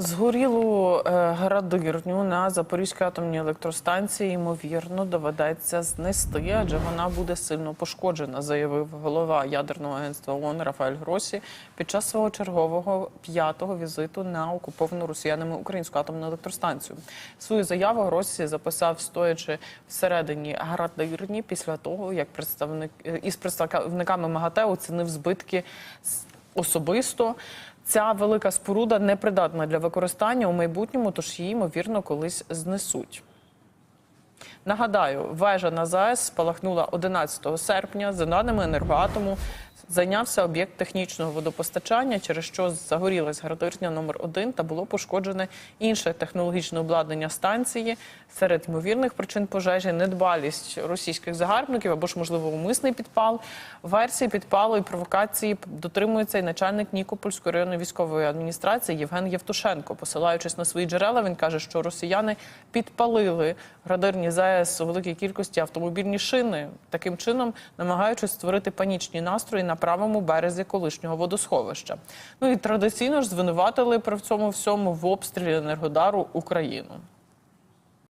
Згорілу е, градирню на Запорізькій атомній електростанції ймовірно доведеться знести, адже вона буде сильно пошкоджена, заявив голова ядерного агентства ООН Рафаель Гросі під час свого чергового п'ятого візиту на окуповану росіянами українську атомну електростанцію. Свою заяву Гросі записав стоячи всередині градирні після того, як представник е, із представниками МАГАТЕ оцінив збитки особисто. Ця велика споруда непридатна для використання у майбутньому, тож її, ймовірно, колись знесуть. Нагадаю, вежа на ЗАЕС спалахнула 11 серпня. За даними енергоатому, зайнявся об'єкт технічного водопостачання, через що загорілась градирня номер 1 та було пошкоджене інше технологічне обладнання станції. Серед ймовірних причин пожежі недбалість російських загарбників або ж, можливо, умисний підпал. Версії підпалу і провокації дотримується і начальник Нікопольської районної військової адміністрації Євген Євтушенко. Посилаючись на свої джерела, він каже, що росіяни підпалили градирні ЗАЕС у великій кількості автомобільні шини, таким чином намагаючись створити панічні настрої на правому березі колишнього водосховища. Ну і традиційно ж звинуватили при цьому всьому в обстрілі Енергодару Україну.